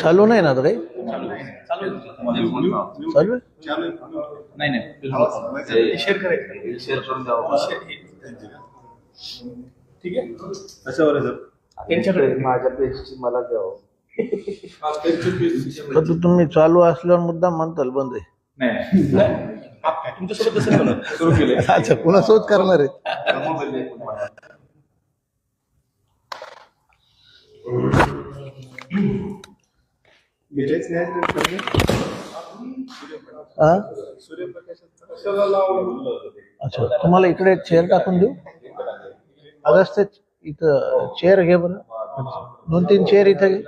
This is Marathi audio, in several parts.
चालू नाही ना आता काही? चालू नाही नाही. शेअर करायचं. शेअर करून द्यावं कशावर आहे सर? त्यांच्याकडे माझ्या पेजची मला द्यावं. तुम्ही चालू असल्यावर मुद्दाम म्हणताल बंद आहे. तुमच्यासोबत. सुरू केले अच्छा पुन्हा शोध करणार आहे मोबाईल दे मला. हा? अच्छा तुम्हाला इकडे चेअर टाकून देऊ? अगस्त इथं चेअर घे बरं. दोन तीन चेअर इथं घे.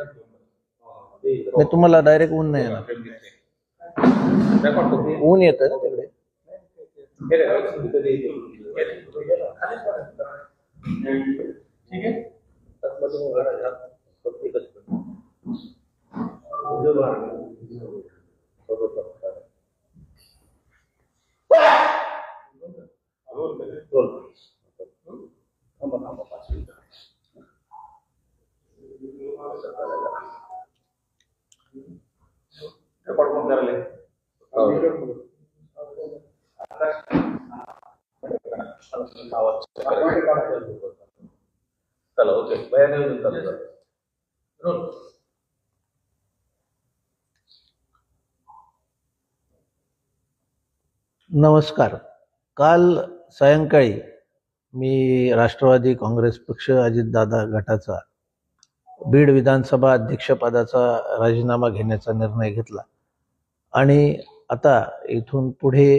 मी तुम्हाला डायरेक्ट ऊन नाही येणार. ऊन येतं ना तिकडे. रेकॉर्ड नमस्कार. काल सायंकाळी मी राष्ट्रवादी काँग्रेस पक्ष अजितदादा गटाचा बीड विधानसभा अध्यक्षपदाचा राजीनामा घेण्याचा निर्णय घेतला. आणि आता इथून पुढे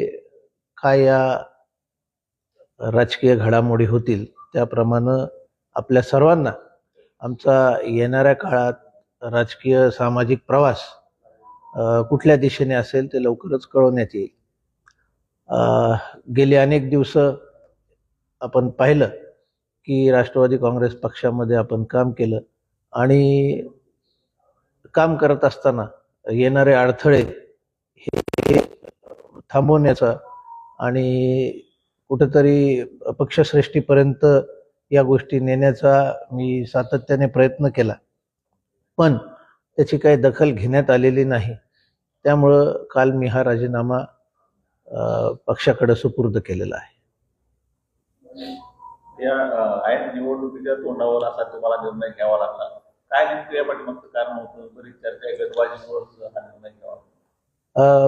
काय या राजकीय घडामोडी होतील त्याप्रमाणे आपल्या सर्वांना आमचा येणाऱ्या काळात राजकीय सामाजिक प्रवास कुठल्या दिशेने असेल ते लवकरच कळवण्यात येईल. गेली अनेक दिवस आपण पाहिलं की राष्ट्रवादी काँग्रेस पक्षामध्ये आपण काम केलं आणि काम करत असताना येणारे अडथळे हे थांबवण्याचा आणि कुठंतरी पक्षश्रेष्ठीपर्यंत या गोष्टी नेण्याचा मी सातत्याने प्रयत्न केला. पण त्याची काही दखल घेण्यात आलेली नाही. त्यामुळं काल मी हा राजीनामा पक्षाकडे सुपूर्द केलेला आहे. या निवडणुकीच्या तोंडावर असा तुम्हाला निर्णय घ्यावा लागला. काय नेमकं या पाठीमागचं कारण होतं? बरीच चर्चा गटबाजीमुळे हा निर्णय घ्यावा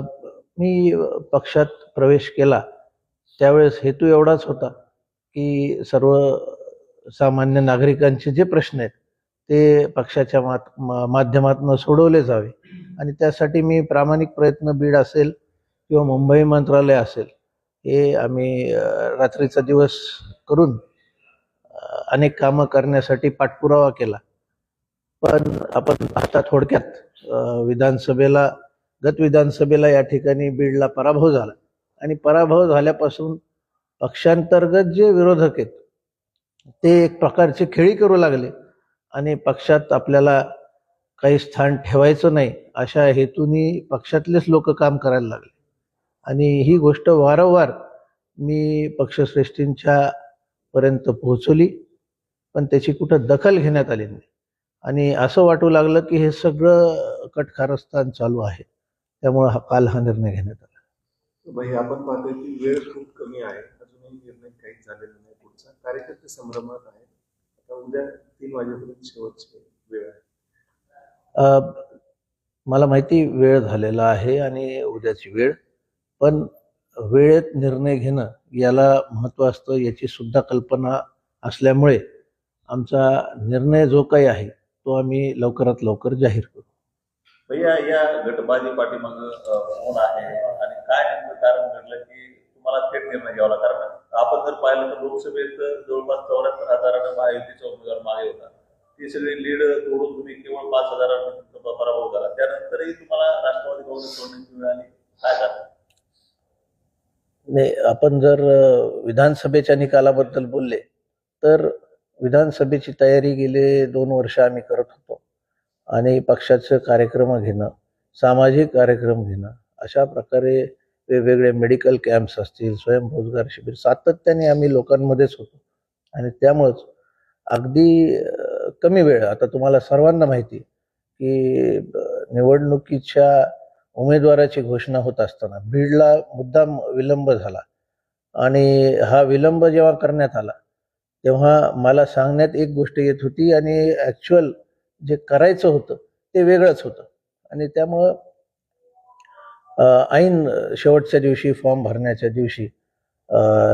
मी पक्षात प्रवेश केला. त्यावेळेस हेतू एवढाच होता की सर्व सामान्य नागरिकांचे जे प्रश्न आहेत ते पक्षाच्या माध्यमातून सोडवले जावे. आणि त्यासाठी मी प्रामाणिक प्रयत्न बीड असेल किंवा मुंबई मंत्रालय असेल हे आम्ही रात्रीचा दिवस करून अनेक कामं करण्यासाठी पाठपुरावा केला. पण आपण आता थोडक्यात विधानसभेला गत विधानसभेला या ठिकाणी बीडला पराभव झाला. आणि पराभव झाल्यापासून पक्षांतर्गत जे विरोधक आहेत ते एक प्रकारचे खेळी करू लागले. आणि पक्षात आपल्याला काही स्थान ठेवायचं नाही अशा हेतूनी पक्षातलेच लोक काम करायला लागले. आणि ही गोष्ट वारंवार मी पक्षश्रेष्ठींच्या पर्यंत पोहोचवली पण त्याची कुठं दखल घेण्यात आली नाही. आणि असं वाटू लागलं की हे सगळं कटकारस्थान चालू आहे. त्यामुळं हा काल हा निर्णय घेण्यात आला. भाई आपण पाहतोय की वेळ खूप कमी आहे. अजूनही निर्णय काहीच झालेला नाही. पुढचा कार्यकर्ते संभ्रमात आहेत. आता उद्या तीन वाजेपर्यंत शेवटची वेळ आहे. मला माहिती वेळ झालेला आहे आणि उद्याची वेळ. पण वेळेत निर्णय घेणं याला महत्त्व असतं याची सुद्धा कल्पना असल्यामुळे आमचा निर्णय जो काही आहे तो आम्ही लवकरात लवकर जाहीर करू. भैया या गटबाजी पाठीमाग कोण आहे आणि काय नेमकं कारण घडलं की तुम्हाला थेट निर्णय घ्यावा लागला? कारण आपण जर पाहिलं तर लोकसभेत जवळपास चौऱ्याहत्तर हजारानं महायुतीचा उमेदवार मागे होता. ती सगळी लीड तोडून तुम्ही केवळ पाच हजारांनी पराभव करा. त्यानंतरही तुम्हाला राष्ट्रवादी काँग्रेस सोडण्याची मिळाली. काय कारण? आपण जर विधानसभेच्या निकालाबद्दल बोलले तर विधानसभेची तयारी गेले दोन वर्ष आम्ही करत होतो. आणि पक्षाचं कार्यक्रम घेणं सामाजिक कार्यक्रम घेणं अशा प्रकारे वेगवेगळे मेडिकल कॅम्प्स असतील स्वयंरोजगार शिबिर सातत्याने आम्ही लोकांमध्येच होतो. आणि त्यामुळंच अगदी कमी वेळ आता तुम्हाला सर्वांना माहिती की निवडणुकीच्या उमेदवाराची घोषणा होत असताना बीडला मुद्दाम विलंब झाला. आणि हा विलंब जेव्हा करण्यात आला तेव्हा मला सांगण्यात एक गोष्ट येत होती आणि ॲक्च्युअल जे करायचं होतं ते वेगळंच होतं. आणि त्यामुळं ऐन शेवटच्या दिवशी फॉर्म भरण्याच्या दिवशी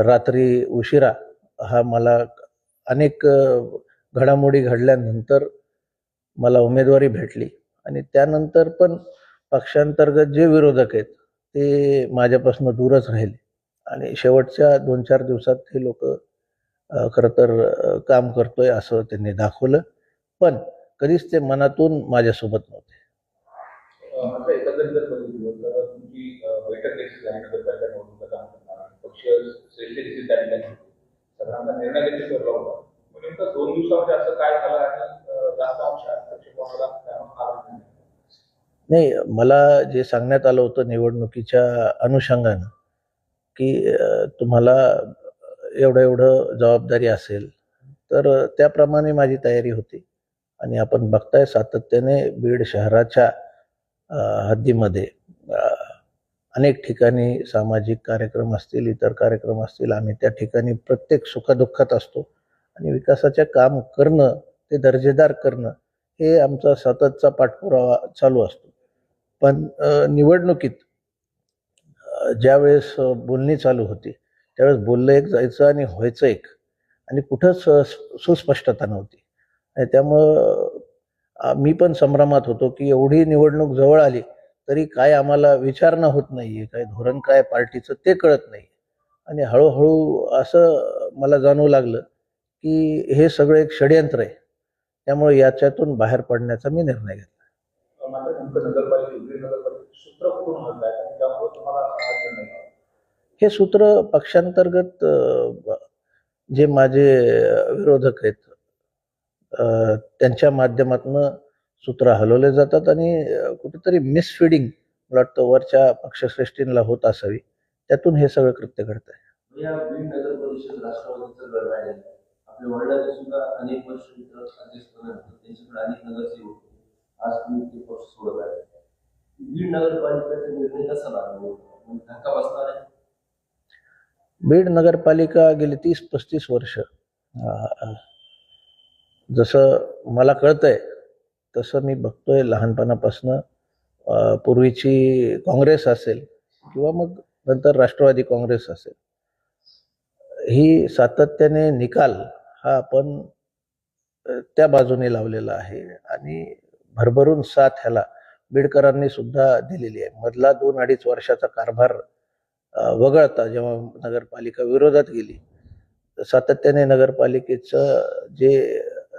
रात्री उशिरा हा मला अनेक घडामोडी घडल्यानंतर मला उमेदवारी भेटली. आणि त्यानंतर पण पक्षांतर्गत जे विरोधक आहेत ते माझ्यापासून दूरच राहिले. आणि शेवटच्या दोन चार दिवसात हे लोक खरं तर काम करतोय असं त्यांनी दाखवलं. पण कधीच ते मनातून माझ्यासोबत नव्हते. दोन दिवसामध्ये असं काय झालं आणि जास्त अंश हस्तक्षेप कोणाला त्यामुळे आला नाही. मला जे सांगण्यात आलं होतं निवडणुकीच्या अनुषंगानं की तुम्हाला एवढं एवढं जबाबदारी असेल तर त्याप्रमाणे माझी तयारी होती आणि आपण बघताय सातत्याने बीड शहराच्या हद्दीमध्ये अनेक ठिकाणी सामाजिक कार्यक्रम असतील इतर कार्यक्रम असतील आम्ही त्या ठिकाणी प्रत्येक सुखदुःखात असतो आणि विकासाचे काम करणं ते दर्जेदार करणं हे आमचा सततचा पाठपुरावा चालू असतो पण निवडणुकीत ज्यावेळेस बोलणी चालू होती त्यावेळेस बोललं एक जायचं आणि व्हायचं एक. आणि कुठंच सुस्पष्टता नव्हती. आणि त्यामुळं मी पण संभ्रमात होतो की एवढी निवडणूक जवळ आली तरी काय आम्हाला विचारणा होत नाही आहे काय धोरण काय पार्टीचं ते कळत नाही आणि हळूहळू असं मला जाणवू लागलं की हे सगळं एक षडयंत्र आहे. त्यामुळे याच्यातून बाहेर पडण्याचा मी निर्णय घेतला. हे सूत्र पक्षांतर्गत जे माझे विरोधक आहेत त्यांच्या माध्यमातून सूत्र हलवले जातात आणि कुठेतरी मिसफिडिंग मला वाटतं वरच्या पक्षश्रेष्ठींना होत असावी. त्यातून हे सगळं कृत्य घडत आहे या आहे. अनेक वर्ष बीड नगरपालिकेचा निर्णय कसा लागला? धक्का बसणार आहे. बीड नगरपालिका गेली तीस पस्तीस वर्ष. जसं मला कळतंय तसं मी बघतोय लहानपणापासनं. पूर्वीची काँग्रेस असेल किंवा मग नंतर राष्ट्रवादी काँग्रेस असेल. ही सातत्याने निकाल हा आपण त्या बाजूने लावलेला आहे. आणि भरभरून साथ ह्याला बीडकरांनी सुद्धा दिलेली आहे. मधला दोन अडीच वर्षाचा कारभार वगळता जेव्हा नगरपालिका विरोधात गेली तर सातत्याने नगरपालिकेचं जे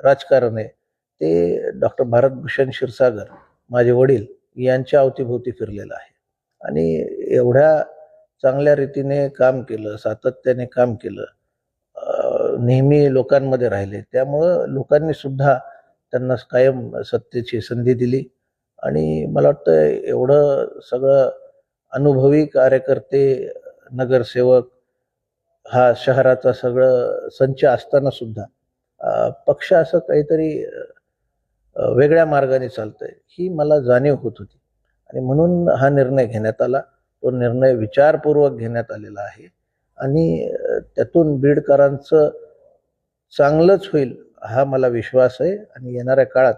राजकारण आहे ते डॉक्टर भारतभूषण क्षीरसागर माझे वडील यांच्या अवतीभोवती फिरलेलं आहे. आणि एवढ्या चांगल्या रीतीने काम केलं सातत्याने काम केलं नेहमी लोकांमध्ये राहिले. त्यामुळं लोकांनी सुद्धा त्यांना कायम सत्तेची संधी दिली. आणि मला वाटतं एवढं सगळं अनुभवी कार्यकर्ते नगरसेवक हा शहराचा सगळं संच असताना सुद्धा पक्ष असं काहीतरी वेगळ्या मार्गाने चालतंय ही मला जाणीव होत होती. आणि म्हणून हा निर्णय घेण्यात आला. तो निर्णय विचारपूर्वक घेण्यात आलेला आहे. आणि त्यातून बीडकरांचं चांगलंच होईल हा मला विश्वास आहे. आणि येणाऱ्या काळात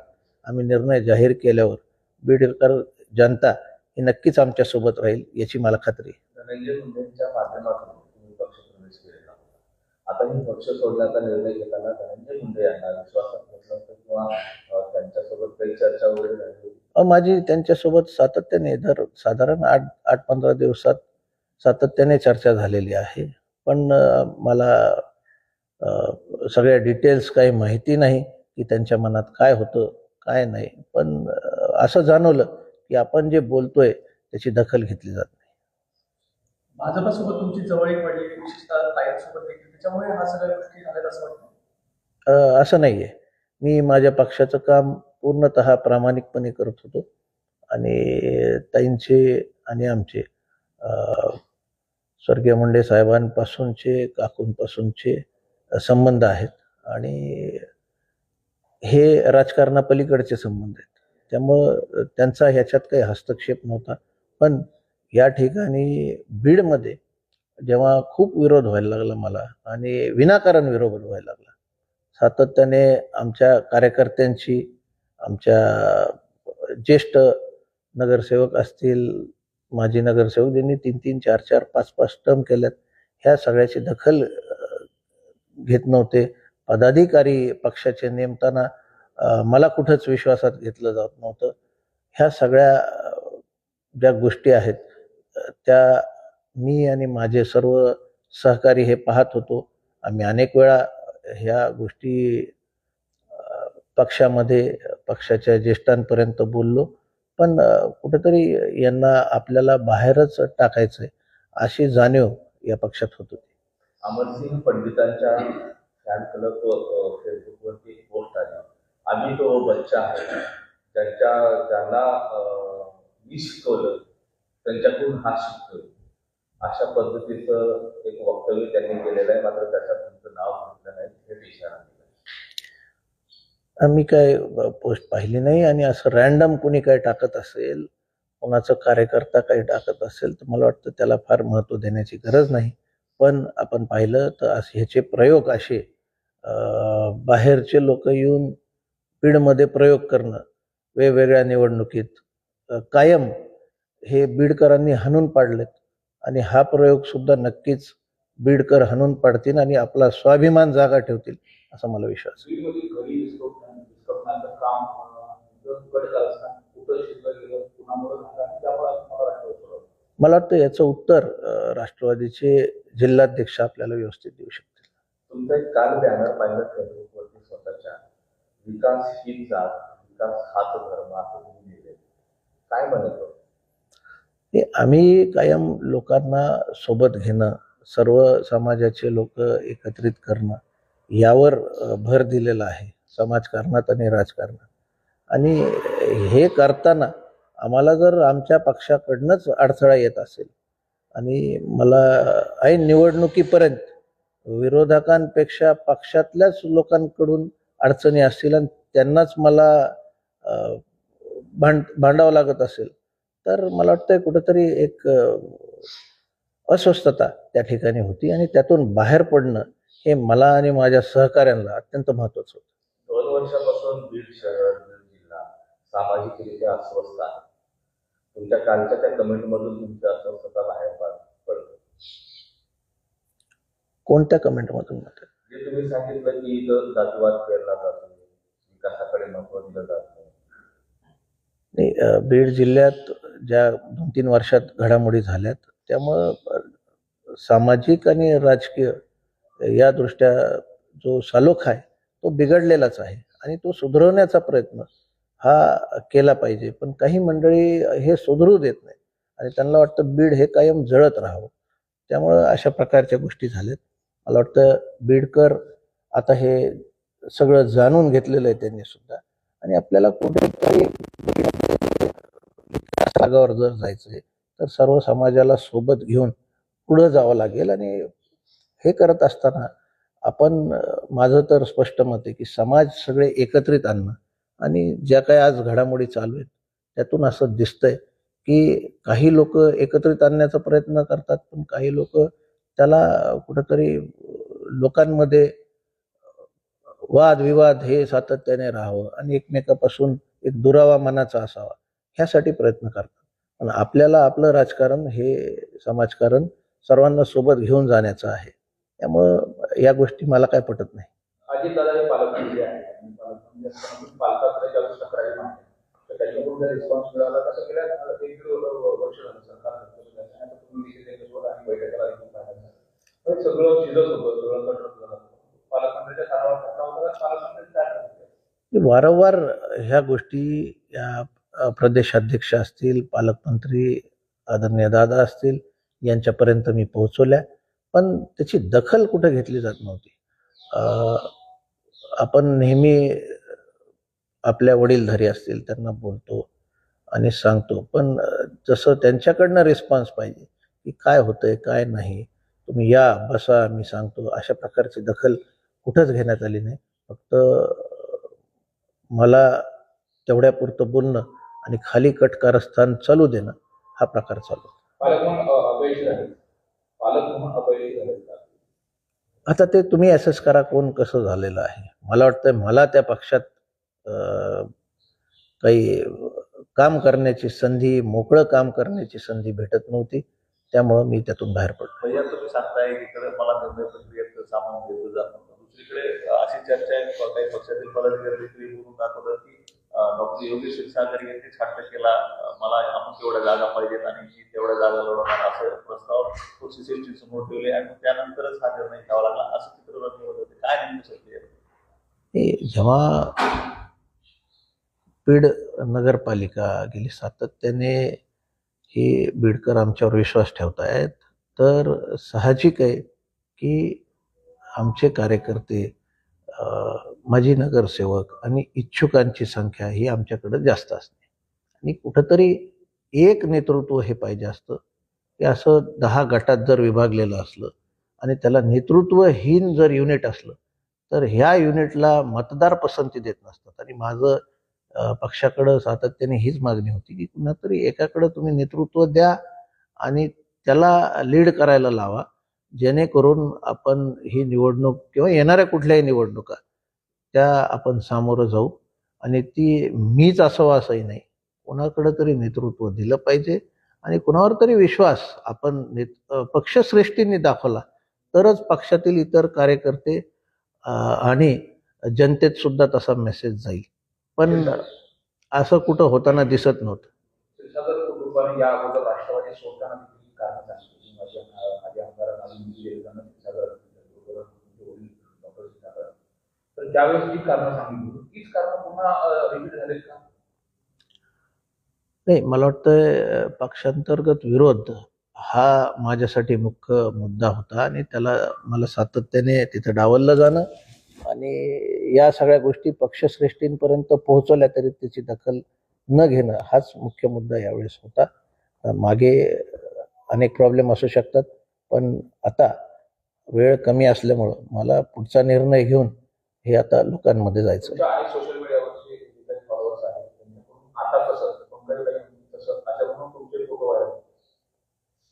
आम्ही निर्णय जाहीर केल्यावर बीडकर जनता ही नक्कीच आमच्यासोबत राहील याची मला खात्री आहे. धनंजय मुंडेंच्या माध्यमातून तुम्ही पक्ष प्रवेश केलेला होता. आता पक्ष सोडण्याचा निर्णय घेताना धनंजय मुंडे यांना विश्वासात घेतलं होतं किंवा अं, त्यांच्यासोबत काही चर्चा वगैरे झाली होती? अ, माझी त्यांच्यासोबत सातत्याने दर साधारण आठ आठ पंधरा दिवसात सातत्याने चर्चा झालेली आहे. पण मला सगळ्या डिटेल्स काही माहिती नाही की त्यांच्या मनात काय होतं काय नाही. पण असं जाणवलं की आपण जे बोलतोय त्याची दखल घेतली जात नाही. भाजपासोबत तुमची जवळीक वाढली विशेषतः ताईंसोबत देखील. त्याच्यामुळे हा सगळ्या गोष्टी झाल्यात असं वाटतं? असं नाहीये. मी माझ्या पक्षाचं काम पूर्णतः प्रामाणिकपणे करत होतो. आणि ताईंचे आणि आमचे स्वर्गीय मुंडे साहेबांपासूनचे काकूंपासूनचे संबंध आहेत. आणि हे राजकारणापलीकडचे संबंध आहेत. त्यामुळं त्यांचा ह्याच्यात काही हस्तक्षेप नव्हता. पण या ठिकाणी बीडमध्ये जेव्हा खूप विरोध व्हायला लागला मला आणि विनाकारण विरोध व्हायला लागला सातत्याने आमच्या कार्यकर्त्यांशी आमच्या ज्येष्ठ नगरसेवक असतील माजी नगरसेवक ज्यांनी तीन तीन चार चार पाच पाच टर्म केल्यात ह्या सगळ्याची दखल घेत नव्हते. पदाधिकारी पक्षाचे नेमताना मला कुठंच विश्वासात घेतलं जात नव्हतं. ह्या सगळ्या ज्या गोष्टी आहेत त्या मी आणि माझे सर्व सहकारी हे पाहत होतो. आम्ही अनेक वेळा ह्या गोष्टी पक्षामध्ये पक्षाच्या ज्येष्ठांपर्यंत बोललो. पण कुठेतरी यांना आपल्याला बाहेरच टाकायचंय अशी जाणीव या पक्षात होत होती. अमरसिंह पंडितांच्या फॅन क्लब फेसबुकवरती आम्ही तो बच्चा आहे. ज्यांच्या ज्यांना मी शिकवलं त्यांच्याकडून हा शिकतो अशा पद्धतीचं एक वक्तव्य त्यांनी केलेलं आहे. मात्र त्याच्यात तुमचं नाव घेतलं नाही हे इशारा आम्ही काय पोस्ट पाहिली नाही आणि असं रॅन्डम कुणी काय टाकत असेल कोणाचं कार्यकर्ता काही टाकत असेल तर मला वाटतं त्याला फार महत्त्व देण्याची गरज नाही. पण आपण पाहिलं तर असे ह्याचे प्रयोग असे बाहेरचे लोक येऊन बीडमध्ये प्रयोग करणं वेगवेगळ्या निवडणुकीत कायम हे बीडकरांनी हाणून पाडलेत. आणि हा प्रयोग सुद्धा नक्कीच बीडकर हाणून पाडतील आणि आपला स्वाभिमान जागा ठेवतील असा मला विश्वास मला वाटतं याचं उत्तर राष्ट्रवादीचे जिल्हाध्यक्ष आपल्याला व्यवस्थित देऊ शकतील. तुमचा एक काल बॅनर पाहिलं स्वतःच्या. विकास जात विकास हाच धर्म असं तुम्ही लिहिले. काय म्हणत आम्ही कायम लोकांना सोबत घेणं सर्व समाजाचे लोक एकत्रित करणं यावर भर दिलेला आहे समाजकारणात आणि राजकारणात. आणि हे करताना आम्हाला जर आमच्या पक्षाकडनंच अडथळा येत असेल आणि मला ऐन निवडणुकीपर्यंत विरोधकांपेक्षा पक्षातल्याच लोकांकडून अडचणी असतील आणि त्यांनाच मला भांड भांडावं लागत असेल तर मला वाटतं कुठंतरी एक अस्वस्थता त्या ठिकाणी होती आणि त्यातून बाहेर पडणं हे मला आणि माझ्या सहकाऱ्यांना अत्यंत महत्वाचं होतं. दोन वर्षापासून बीड शहर जिल्हा सामाजिकरित्या अस्वस्थ आहे. तुमच्या कालच्या त्या कमेंटमधून तुमची अस्वस्थता बाहेर पड- पडते. कोणत्या कमेंटमधून म्हणतात? जे तुम्ही सांगितलं की इथं जातीवाद केला जातो विकासाकडे महत्त्व दिलं जात नाही. नाही बीड जिल्ह्यात ज्या दोन तीन वर्षात घडामोडी झाल्यात त्यामुळं सामाजिक आणि राजकीय या दृष्ट्या जो सालोख आहे तो बिघडलेलाच आहे आणि तो सुधारवण्याचा प्रयत्न हा केला पाहिजे. पण काही मंडळी हे सुधरू देत नाही आणि त्यांना वाटतं बीड हे कायम जळत राहावं. त्यामुळं अशा प्रकारच्या गोष्टी झाल्यात. मला वाटतं बीडकर आता हे सगळं जाणून घेतलेलं आहे त्यांनी सुद्धा. आणि आपल्याला कुठेतरी विकास जर जर जायचंय तर सर्व समाजाला सोबत घेऊन पुढं जावं लागेल. आणि हे करत असताना आपण माझं तर स्पष्ट मत आहे की समाज सगळे एकत्रित आणणं आणि ज्या काही आज घडामोडी चालू आहेत त्यातून असं दिसतंय की काही लोक एकत्रित आणण्याचा प्रयत्न करतात पण काही लोक त्याला कुठंतरी लोकांमध्ये वाद विवाद हे सातत्याने राहावं आणि एकमेकापासून एक दुरावा मनाचा असावा ह्यासाठी प्रयत्न करतात. पण आपल्याला आपलं राजकारण हे समाजकारण सर्वांना सोबत घेऊन जाण्याचं आहे. त्यामुळं या गोष्टी मला काय पटत नाही. अजित दादा हे पालकमंत्री आहेत आणि पालकमंत्री असताना तुम्ही पालकाकडे ज्यावेळेस तक्रारी मांडल्या तर त्याच्याकडून जर रिस्पॉन्स मिळाला कसं गेल्या एक दीड वर्ष झालं सरकार आता तुम्ही विषय त्याच्यासोबत आणि सगळं शिजत होतं सगळं होत पालकमंत्र्यांच्या कानावर होता का? पालकमंत्री काय वारंवार ह्या गोष्टी या प्रदेशाध्यक्ष असतील पालकमंत्री आदरणीय दादा असतील यांच्यापर्यंत मी पोहोचवल्या. पण त्याची दखल कुठे घेतली जात नव्हती. आपण नेहमी आपल्या वडीलधारी असतील त्यांना बोलतो आणि सांगतो. पण जसं त्यांच्याकडनं रिस्पॉन्स पाहिजे की काय होतंय काय नाही तुम्ही या बसा मी सांगतो. अशा प्रकारची दखल कुठंच घेण्यात आली नाही. फक्त मला तेवढ्यापुरतं बोलणं आणि खाली कट कारस्थान चालू देणं हा प्रकार चालू? आता ते तुम्ही असेस करा कोण कसं झालेलं आहे. मला वाटतं मला त्या पक्षात काही काम करण्याची संधी मोकळं काम करण्याची संधी भेटत नव्हती. त्यामुळं मी त्यातून बाहेर पडलो. भैया तुम्ही सांगताय इकडे मला निर्णय प्रक्रियेत सामावून घेतलं जात. नव्हतं दुसरीकडे अशी चर्चा आहे काही पक्षातील पदाधिकारी बोलून दाखवतात की डॉक्टर योगेश क्षीरसागर यांनीच हट्ट केला मला अमुक तेवढ्या जागा पाहिजेत आणि मी तेवढ्या जागा लढवणार असं प्रस्ताव पक्षश्रेष्ठी समोर ठेवले आणि त्यानंतरच हा निर्णय घ्यावा लागला. असं चित्र होतं. काय नेमकं सत्य जेव्हा बीड नगरपालिका गेली सातत्याने की बीडकर आमच्यावर विश्वास ठेवतायत. तर साहजिक आहे की आमचे कार्यकर्ते माजी नगरसेवक आणि इच्छुकांची संख्या ही आमच्याकडे जास्त असते. आणि कुठंतरी एक नेतृत्व हे पाहिजे असतं. की असं दहा गटात जर विभागलेलं असलं आणि त्याला नेतृत्वहीन जर युनिट असलं तर ह्या युनिटला मतदार पसंती देत नसतात. आणि माझं पक्षाकडं सातत्याने हीच मागणी होती की कुणातरी एकाकडं तुम्ही नेतृत्व द्या आणि त्याला लीड करायला लावा. जेणेकरून आपण ही निवडणूक किंवा येणाऱ्या कुठल्याही निवडणुका त्या आपण सामोरं जाऊ. आणि ती मीच असावं असंही नाही. कोणाकडं तरी नेतृत्व दिलं पाहिजे आणि कुणावर तरी विश्वास आपण नेत पक्षश्रेष्ठींनी दाखवला. तरच पक्षातील इतर कार्यकर्ते आणि जनतेत सुद्धा तसा मेसेज जाईल. पण असं कुठं होताना दिसत नव्हतं. नाही. मला वाटतं पक्षांतर्गत विरोध हा माझ्यासाठी मुख्य मुद्दा होता आणि त्याला मला सातत्याने तिथं डावललं जाणं आणि या सगळ्या गोष्टी पक्षश्रेष्ठींपर्यंत पोहोचवल्या तरी त्याची दखल न घेणं हाच मुख्य मुद्दा यावेळेस होता. मागे अनेक प्रॉब्लेम असू शकतात पण आता वेळ कमी असल्यामुळं मला पुढचा निर्णय घेऊन हे आता लोकांमध्ये जायचं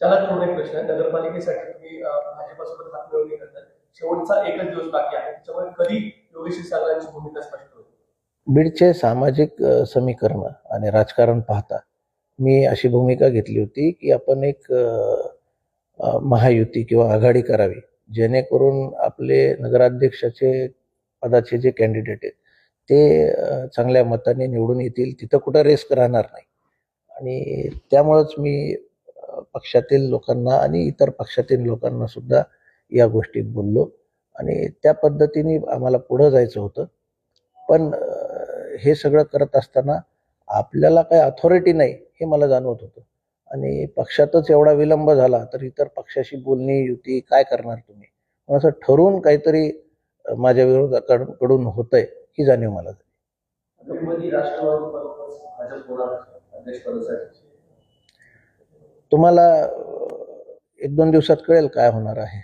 त्याला थोडा एक प्रश्न आहे नगरपालिकेसाठी शेवटचा एकच दिवस बाकी आहे. त्याच्यामुळे कधी योगेश सागरांची भूमिका स्पष्ट होईल? बीडचे सामाजिक समीकरण आणि राजकारण पाहता मी अशी भूमिका घेतली होती की आपण एक महायुती किंवा आघाडी करावी जेणेकरून आपले नगराध्यक्षाचे पदाचे जे कॅन्डिडेट आहेत ते चांगल्या मताने निवडून येतील. तिथं कुठं रेस्क राहणार नाही. आणि त्यामुळंच मी पक्षातील लोकांना आणि इतर पक्षातील लोकांना सुद्धा या गोष्टीत बोललो. आणि त्या पद्धतीने आम्हाला पुढं जायचं होतं. पण हे सगळं करत असताना आपल्याला काही अथॉरिटी नाही हे मला जाणवत होतं. आणि पक्षातच एवढा विलंब झाला तर इतर पक्षाशी बोलणी युती काय करणार तुम्ही? असं ठरवून काहीतरी माझ्या विरोधाकडून कडून होतंय ही जाणीव मला झाली. तुम्हाला एक दोन दिवसात कळेल काय होणार आहे.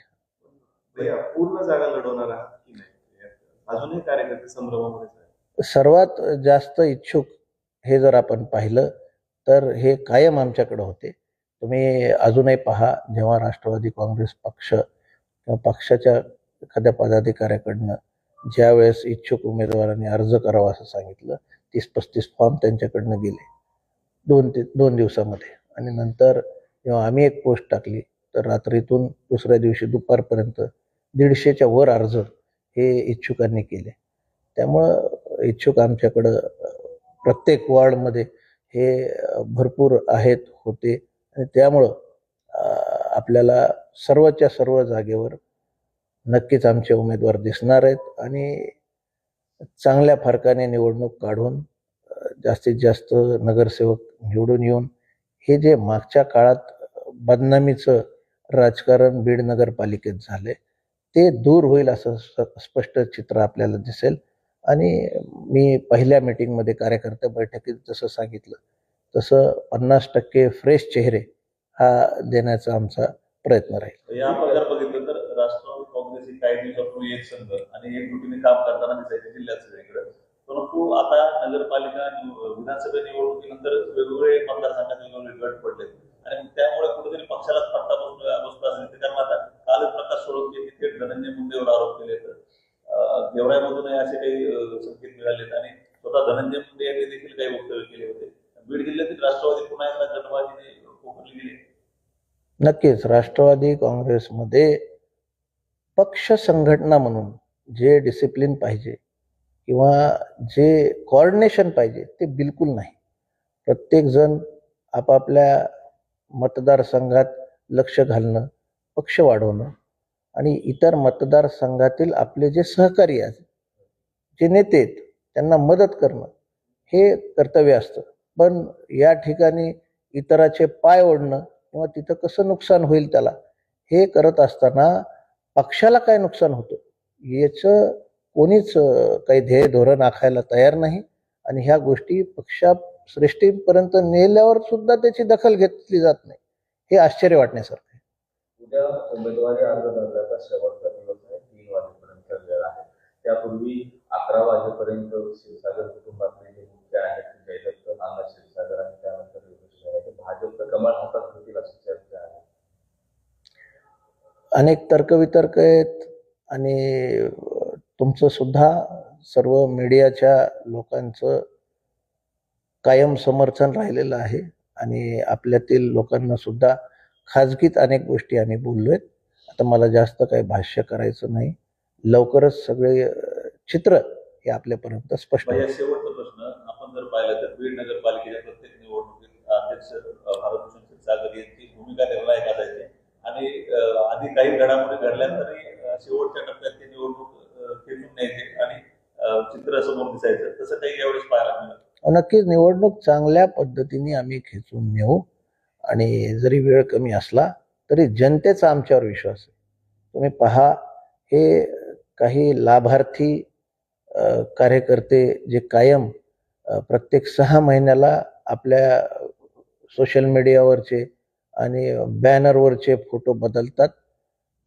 भैया पूर्ण जागा लढवणार आहात की नाही? अजूनही कार्यकर्ते संभ्रमामध्ये सर्वात जास्त इच्छुक हे जर आपण पाहिलं तर हे कायम आमच्याकडे होते. तुम्ही अजूनही पहा जेव्हा राष्ट्रवादी काँग्रेस पक्ष किंवा पक्षाच्या एखाद्या पदाधिकाऱ्याकडनं ज्यावेळेस इच्छुक उमेदवारांनी अर्ज करावा असं सांगितलं तीस पस्तीस फॉर्म त्यांच्याकडनं गेले. दोन ते दोन दिवसामध्ये. आणि नंतर जेव्हा आम्ही एक पोस्ट टाकली तर रात्रीतून दुसऱ्या दिवशी दुपारपर्यंत दीडशेच्या वर अर्ज हे इच्छुकांनी केले. त्यामुळं इच्छुक आमच्याकडं प्रत्येक वॉर्डमध्ये हे भरपूर आहेत होते. आणि त्यामुळं आपल्याला सर्वच्या सर्व जागेवर नक्कीच आमचे उमेदवार दिसणार आहेत आणि चांगल्या फरकाने निवडणूक काढून जास्तीत जास्त नगरसेवक निवडून येऊन हे जे मागच्या काळात बदनामीचं राजकारण बीड नगरपालिकेत झाले ते दूर होईल असं स्पष्ट चित्र आपल्याला दिसेल. आणि मी पहिल्या मीटिंगमध्ये कार्यकर्ते बैठकीत जसं सांगितलं तसं पन्नास टक्के फ्रेश चेहरे हा देण्याचा आमचा प्रयत्न राहील. या प्रकार बघितलं तर राष्ट्रवादी काँग्रेस ही काही दिवसापूर्वी एक संघ आणि एकजुटीने काम करताना दिसायचे जिल्ह्यात सगळीकडे परंतु आता नगरपालिका विधानसभा निवडणुकीनंतर वेगवेगळे मतदारसंघात वेगवेगळे गट पडले आणि त्यामुळे कुठेतरी पक्षाला फटका बसतो बसला असेल कारण आता कालच प्रकाश सोडवते की थेट धनंजय मुंडेवर आरोप केले तर गेवराईमधूनही असे काही संकेत मिळालेत आणि स्वतः धनंजय मुंडे यांनी देखील काही वक्तव्य केले होते. बीड जिल्ह्यातील राष्ट्रवादी पुन्हा एकदा जनवादीने पोखरली गेली. नक्कीच. राष्ट्रवादी काँग्रेसमध्ये पक्ष संघटना म्हणून जे डिसिप्लिन पाहिजे किंवा जे कॉर्डिनेशन पाहिजे ते बिलकुल नाही. प्रत्येकजण आपापल्या मतदारसंघात लक्ष घालणं पक्ष वाढवणं आणि इतर मतदारसंघातील आपले जे सहकारी आहेत जे नेते आहेत त्यांना मदत करणं हे कर्तव्य असतं. पण या ठिकाणी इतराचे पाय ओढणं किंवा तिथं कसं नुकसान होईल त्याला हे करत असताना पक्षाला काय नुकसान होतं? याचं कोणीच काही ध्येय धोरण आखायला तयार नाही आणि ह्या गोष्टी पक्षा श्रेष्ठीपर्यंत नेल्यावर सुद्धा त्याची दखल घेतली जात नाही. हे आश्चर्य वाटण्यासारखं आहे. उद्या उमेदवारी अर्ज भरण्याचा शेवटचा दिवस आहे तीन वाजेपर्यंत आहे. त्यापूर्वी अकरा वाजेपर्यंत क्षीरसागर कुटुंबातले जे मुख्य आहेत जयदत्त नाना क्षीरसागर आणि त्यानंतर योगेश राय हे भाजपचं कमळ हातात होतील अशी चर्चा आहे. अनेक तर्कवितर्क आहेत आणि तुमचं सुद्धा सर्व मीडियाच्या लोकांचं कायम समर्थन राहिलेलं आहे आणि आपल्यातील लोकांना सुद्धा खाजगीत अनेक गोष्टी आम्ही बोललो आहेत आता मला जास्त काही भाष्य करायचं नाही. लवकरच सगळे चित्र हे आपल्यापर्यंत स्पष्ट शेवटचा प्रश्न. आपण जर पाहिलं तर बीड नगरपालिकेच्या प्रत्येक निवडणुकीत अध्यक्ष भारतभूषण क्षीरसागर यांची भूमिका निर्णायक असायची आणि आधी काही घडामोडी घडल्यानंतर तरी अ, शेवटच्या टप्प्यात ती निवडणूक अ, खेचून न्यायचे आणि अ, चित्र समोर दिसायचं तसं काही यावेळेस पाहायला मिळालं नक्कीच निवडणूक चांगल्या पद्धतीने आम्ही खेचून नेऊ. आणि जरी वेळ कमी असला तरी जनतेचा आमच्यावर विश्वास आहे. तुम्ही पहा हे काही लाभार्थी कार्यकर्ते जे कायम प्रत्येक सहा महिन्याला आपल्या सोशल मीडियावरचे आणि बॅनरवरचे फोटो बदलतात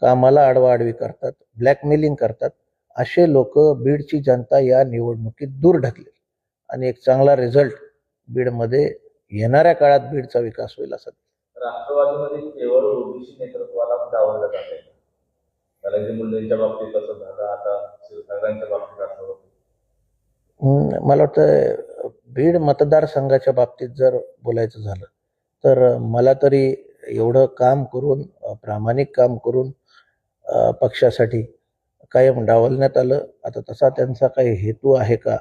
कामाला आडवाआडवी करतात ब्लॅकमेलिंग करतात असे लोक बीडची जनता या निवडणुकीत दूर ढकलेली आणि एक चांगला रिझल्ट बीडमध्ये येणाऱ्या काळात बीडचा विकास होईल असं. राष्ट्रवादीमध्ये केवळ ओबीसी नेतृत्वाला डावललं जात आहे धनंजय मुंडेंच्या बाबतीत असं झालं आता क्षीरसागरांच्या बाबतीत असं होतं. हम्म, मला वाटतं बीड मतदारसंघाच्या बाबतीत जर बोलायचं झालं तर मला तरी एवढं काम करून प्रामाणिक काम करून पक्षासाठी कायम डावलण्यात आलं. आता तसा त्यांचा काही हेतू आहे का?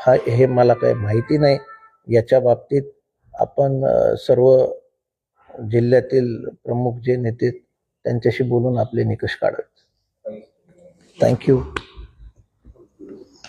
हा हे मला काही माहिती नाही. याच्या बाबतीत आपण सर्व जिल्ह्यातील प्रमुख जे नेते त्यांच्याशी बोलून आपले निकष काढावेत थँक्यू. थँक्यू.